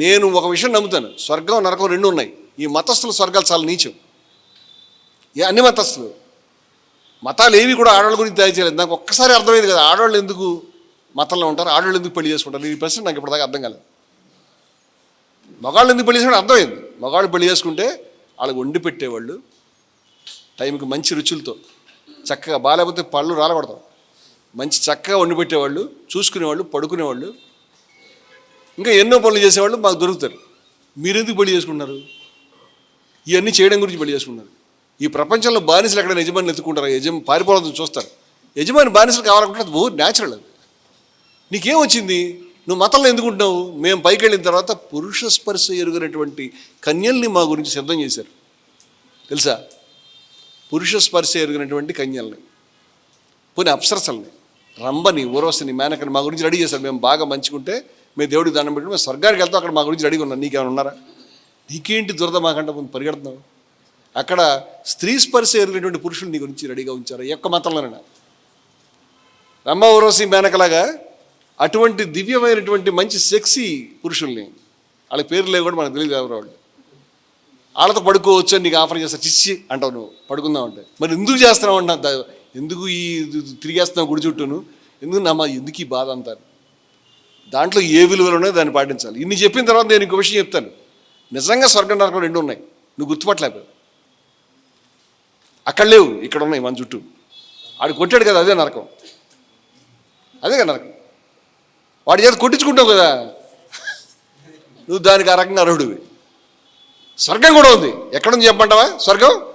నేను ఒక విషయం నమ్ముతాను. స్వర్గం నరకం రెండు ఉన్నాయి. ఈ మతస్థుల స్వర్గాలు చాలా నీచం. ఏ అన్ని మతస్థులు? మతాలు ఏవి కూడా ఆడవాళ్ళ గురించి తయారు నాకు ఒక్కసారి అర్థమైంది కదా ఆడవాళ్ళు ఎందుకు మతంలో ఉంటారు? ఆడవాళ్ళు ఎందుకు పెళ్ళి చేసుకుంటారు? ఈ ప్రశ్న నాకు ఇప్పటిదాకా అర్థం కాలేదు. మగాళ్ళు ఎందుకు పెళ్ళి చేసుకుంటే అర్థమైంది. మగాళ్ళు పెళ్ళి చేసుకుంటే వాళ్ళకి వండి పెట్టేవాళ్ళు టైంకి మంచి రుచులతో. చక్కగా బాగాలేకపోతే పళ్ళు రాలకూడదు మంచి చక్కగా వండి పెట్టేవాళ్ళు చూసుకునేవాళ్ళు పడుకునేవాళ్ళు ఇంకా ఎన్నో పనులు చేసేవాళ్ళు మాకు దొరుకుతారు. మీరెందుకు పెళ్ళి చేసుకుంటున్నారు? ఇవన్నీ చేయడం గురించి పెళ్ళి చేసుకున్నారు ఈ ప్రపంచంలో బానిసలు ఎక్కడ యజమాని ఎత్తుకుంటారు? యజమాని పారిపోవడం చూస్తారు. యజమాని బానిసలు కావాలనుకుంటే అది ఓ న్యాచురల్ అది. నీకేం వచ్చింది? నువ్వు మతంలో ఎందుకుంటున్నావు మేము పైకి వెళ్ళిన తర్వాత పురుష స్పర్శ ఎరుగినటువంటి కన్యల్ని మా గురించి సిద్ధం చేశారు. తెలుసా? పురుష స్పర్శ ఎరిగినటువంటి కన్యల్ని. పోనీ అప్సరసల్ని రంబని ఊరవశని మేనకని మా గురించి రెడీ చేశారు. మేము బాగా మంచుకుంటే మేము దేవుడికి దండం పెట్టి మేము స్వర్గానికి వెళ్తాం. అక్కడ మా గురించి రెడీగా ఉన్నాం. నీకేమైనా ఉన్నారా? నీకేంటి దురద మాకంటే ముందు పరిగెడుతున్నావు? అక్కడ స్త్రీ స్పర్శ ఎరిగినటువంటి పురుషులు నీ గురించి రెడీగా ఉంచారు? ఈ యొక్క మతంలోనైనా రమ్మ ఊరవశి మేనకలాగా అటువంటి దివ్యమైనటువంటి మంచి సెక్సీ పురుషుల్ని వాళ్ళ పేరు లేవు కూడా మనకు తెలియదు ఎవరు వాళ్ళు. వాళ్ళతో పడుకోవచ్చు అని నీకు ఆఫర్ చేస్తా. చిచ్చి అంటావు నువ్వు. పడుకుందాం అంటే. మరి ఎందుకు చేస్తున్నావు అంటున్నా ఎందుకు ఈ తిరిగేస్తున్నావు గుడి చుట్టూను? ఎందుకు నమ్మ? ఎందుకు ఈ బాధ అంటారు దాంట్లో ఏ విలువలు ఉన్నాయో దాన్ని పాటించాలి. ఇన్ని చెప్పిన తర్వాత నేను ఇంకో విషయం చెప్తాను. నిజంగా స్వర్గం నరకం రెండు ఉన్నాయి. నువ్వు గుర్తుపట్టలేకపోయావు. అక్కడ లేవు. ఇక్కడ ఉన్నాయి మన చుట్టూ. ఆడు కొట్టాడు కదా అదే నరకం. అదే కదా నరకం. వాడి చేత కొట్టించుకుంటావు కదా. నువ్వు దానికి ఆ రకంగా అర్హుడివి. స్వర్గం కూడా ఉంది. ఎక్కడుంది చెప్పమంటావా? స్వర్గం?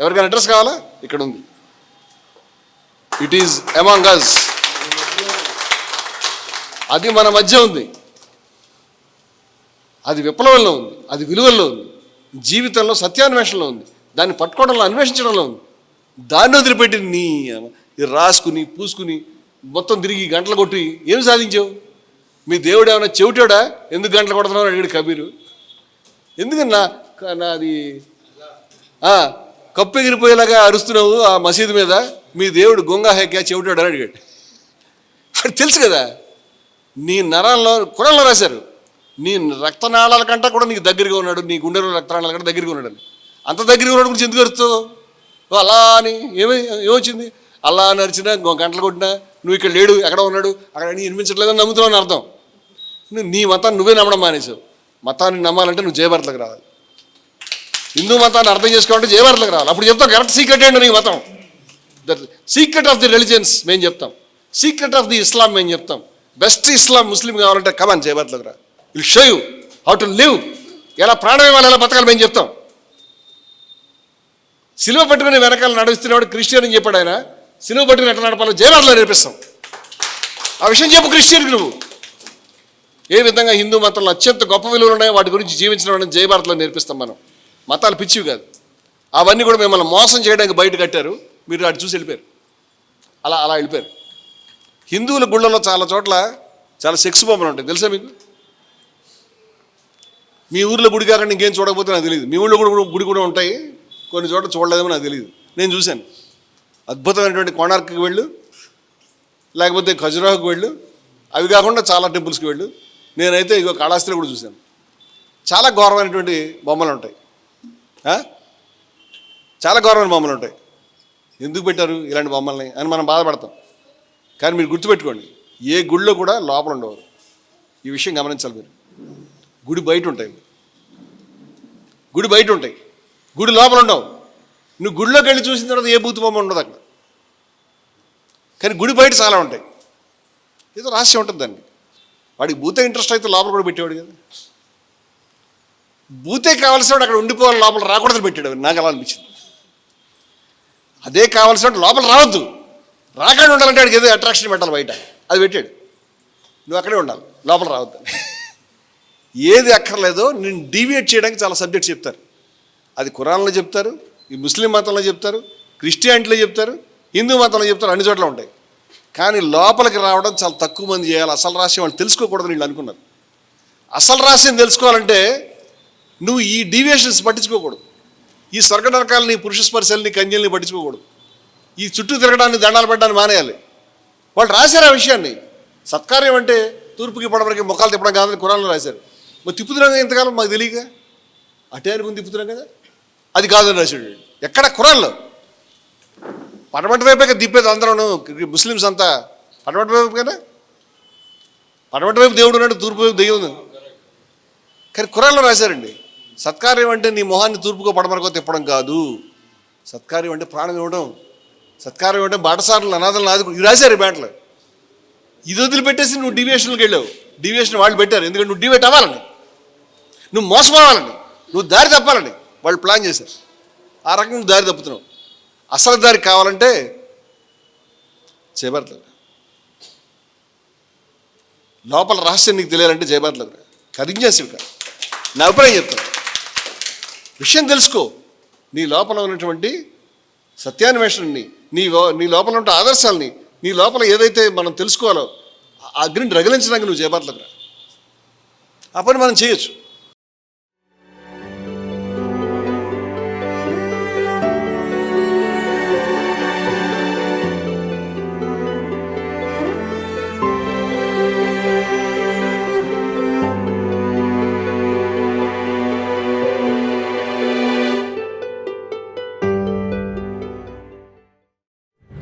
ఎవరికైనా అడ్రస్ కావాలా? ఇక్కడ ఉంది. ఇట్ ఈజ్ అమాంగ్ అస్ అది మన మధ్య ఉంది. అది విప్లవంలో ఉంది. అది విలువల్లో ఉంది. జీవితంలో సత్యాన్వేషణలో ఉంది. దాన్ని పట్టుకోవడంలో అన్వేషించడంలో ఉంది. దాన్ని వదిలిపెట్టి నీ రాసుకుని పూసుకుని మొత్తం తిరిగి గంటలు కొట్టి ఏం సాధించావు? మీ దేవుడు ఏమైనా చెవిటాడా? ఎందుకు గంటలు కొడుతున్నావు అడిగాడు కబీరు. ఎందుకన్నా? క- నాది కప్పు ఎగిరిపోయేలాగా అరుస్తున్నావు ఆ మసీదు మీద? మీ దేవుడు గొంగ హెక్కా చెవిటాడు అని అడిగాడు. అది తెలుసు కదా? నీ నరాల్లో కురంలో రాశారు. నీ రక్తనాళాల కంటే కూడా నీకు దగ్గరగా ఉన్నాడు నీ గుండెలో రక్తనాళాల కంటే దగ్గరగా ఉన్నాడు అని. అంత దగ్గరగా ఉన్నాడు గురించి ఎందుకు అరుస్తావు? ఓ అలా అని ఏమై ఏమొచ్చింది? అలా నడిచినా గంటలు కొట్టినా నువ్వు ఇక్కడ లేడు ఎక్కడ ఉన్నాడు? అక్కడ నీ వినిపించట్లేదని నమ్ముతున్నావు అని అర్థం. నువ్వు నీ మతాన్ని నువ్వే నమ్మడం మానేసావు మతాన్ని నమ్మాలంటే నువ్వు జయభారత్లకు రావాలి. హిందూ మతాన్ని అర్థం చేసుకోవాలంటే జయభారత్లకు రావాలి. అప్పుడు చెప్తాం కరెక్ట్ సీక్రెట్ ఏంటో నీ మతం? The secret of the religions మేము చెప్తాం. సీక్రెట్ ఆఫ్ ది ఇస్లాం మేము చెప్తాం. బెస్ట్ ఇస్లాం ముస్లిం కావాలంటే కమాన్ జయభరతలకు రా. Will show you how to live ఎలా ప్రాణం ఇవ్వాలి ఎలా బతకాలి మేము చెప్తాం. సిలువ పట్టుకుని వెనకాల నడుస్తున్నవాడు క్రిస్టియన్ అని చెప్పాడు ఆయన. సిలువ పట్టుకుని ఎట్లా నడపాలో జయభరతలో నేర్పిస్తాం. ఆ విషయం చెప్పు క్రిస్టియన్కి నువ్వు. ఏ విధంగా హిందూ మతంలో అత్యంత గొప్ప విలువలు ఉన్నాయో వాటి గురించి జీవించడం అనేది జయభారత్లో నేర్పిస్తాం మనం. మతాలు పిచ్చివి కాదు. అవన్నీ కూడా మిమ్మల్ని మోసం చేయడానికి బయట కట్టారు. మీరు అటు చూసి వెళ్ళిపోయారు. అలా అలా వెళ్ళిపోయారు. హిందువుల గుళ్ళలో చాలా చోట్ల చాలా సెక్స్ బొమ్మలు ఉంటాయి. తెలుసా మీకు? మీ ఊర్లో గుడి కాకుండా ఇంకేం చూడకపోతే నాకు తెలియదు మీ ఊళ్ళో కూడా గుడి కూడా ఉంటాయి. కొన్ని చోట్ల చూడలేదేమో నాకు తెలియదు నేను చూశాను. అద్భుతమైనటువంటి కోణార్క్కి వెళ్ళు. లేకపోతే ఖజురాహుకి వెళ్ళు. అవి కాకుండా చాలా టెంపుల్స్కి వెళ్ళు. నేనైతే ఇగో కాళాస్త్రి కూడా చూశాను. చాలా ఘోరమైనటువంటి బొమ్మలు ఉంటాయి. చాలా ఘోరమైన బొమ్మలు ఉంటాయి. ఎందుకు పెట్టారు ఇలాంటి బొమ్మల్ని అని మనం బాధపడతాం. కానీ మీరు గుర్తుపెట్టుకోండి ఏ గుడిలో కూడా లోపల ఉండవు ఈ విషయం గమనించాలి మీరు. గుడి బయట ఉంటాయి. గుడి బయట ఉంటాయి. గుడి లోపల ఉండవు. నువ్వు గుడిలోకి వెళ్ళి చూసిన తర్వాత ఏ బూతు బొమ్మ ఉండదు అక్కడ. కానీ గుడి బయట చాలా ఉంటాయి. ఏదో రహస్యం ఉంటుంది దాన్ని వాడికి బూతే ఇంట్రెస్ట్ అయితే లోపల కూడా పెట్టేవాడు కదా. బూతే కావాల్సిన అక్కడ ఉండిపోవాలి లోపల రాకూడదని పెట్టాడు. నాకు అలా అనిపించింది. అదే కావాల్సిన లోపల రావద్దు. రాకుండా ఉండాలంటే వాడికి ఏదో అట్రాక్షన్ పెట్టాలి బయట. అది పెట్టాడు. నువ్వు అక్కడే ఉండాలి. లోపల రావద్దు. ఏది అక్కర్లేదో నేను డీవియేట్ చేయడానికి చాలా సబ్జెక్ట్స్ చెప్తారు. అది ఖురాన్లో చెప్తారు ఈ ముస్లిం మతంలో చెప్తారు క్రిస్టియానిటీలో చెప్తారు హిందూ మతంలో చెప్తారు అన్ని చోట్ల ఉంటాయి. కానీ లోపలికి రావడం చాలా తక్కువ మంది చేయాలి. అసలు రాసి వాళ్ళు తెలుసుకోకూడదని వీళ్ళు అనుకున్నారు. అసలు రహస్యం తెలుసుకోవాలంటే నువ్వు ఈ డీవియేషన్స్ పట్టించుకోకూడదు. ఈ స్వర్గ నరకాలని పురుష స్పర్శల్ని కంజల్ని పట్టించుకోకూడదు. ఈ చుట్టూ తిరగడాన్ని దండాలు పెట్టడానికి మానేయాలి. వాళ్ళు రాశారు ఆ విషయాన్ని. సత్కార్యం అంటే తూర్పుకి పడవరికి ముఖాలు తిప్పడం కాదని కురాన్లో రాశారు. మరి తిప్పుతున్నాం కదా ఇంతకాలం మాకు తెలియక? అటే అనుకుని తిప్పుతున్నాం కదా? అది కాదని రాశాడు. ఎక్కడ? కురాల్లో పడమటి వైపే తిప్పేది అందరూ ముస్లిమ్స్ అంతా పడమటి వైపు కదా? పడమటి వైపు దేవుడు ఉన్నాడు తూర్పు వైపు దెయ్యం కానీ కురాల్లో రాశారండి. సత్కార్యం అంటే నీ మొహాన్ని తూర్పుకో పడమరకో తిప్పడం కాదు. సత్కార్యం అంటే ప్రాణం ఇవ్వడం. సత్కారం అంటే బాటసారులు అనాథలు ఆదుకు ఇవి రాశారు ఈ ఇది వదిలిపెట్టేసి నువ్వు డివియేషన్కి వెళ్ళావు. డివియేషన్ వాళ్ళు పెట్టారు. ఎందుకంటే నువ్వు డివేట్ అవ్వాలని. నువ్వు మోసపోవాలని నువ్వు దారి తప్పాలని వాళ్ళు ప్లాన్ చేశారు. ఆ రకంగా నువ్వు దారి తప్పుతున్నావు. అసలు దారి కావాలంటే చేయబడలేదు లోపల రహస్యం నీకు తెలియాలంటే చేయబడలేదు కరించేసివి కాదు నా అభిప్రాయం చెప్తాను. విషయం తెలుసుకో. నీ లోపల ఉన్నటువంటి సత్యాన్వేషణని నీ లో- నీ లోపల ఉంటే ఆదర్శాలని నీ లోపల ఏదైతే మనం తెలుసుకోవాలో ఆ అగ్నిని రగిలించడానికి నువ్వు చేపట్టలేదురా. ఆ పని మనం చేయొచ్చు.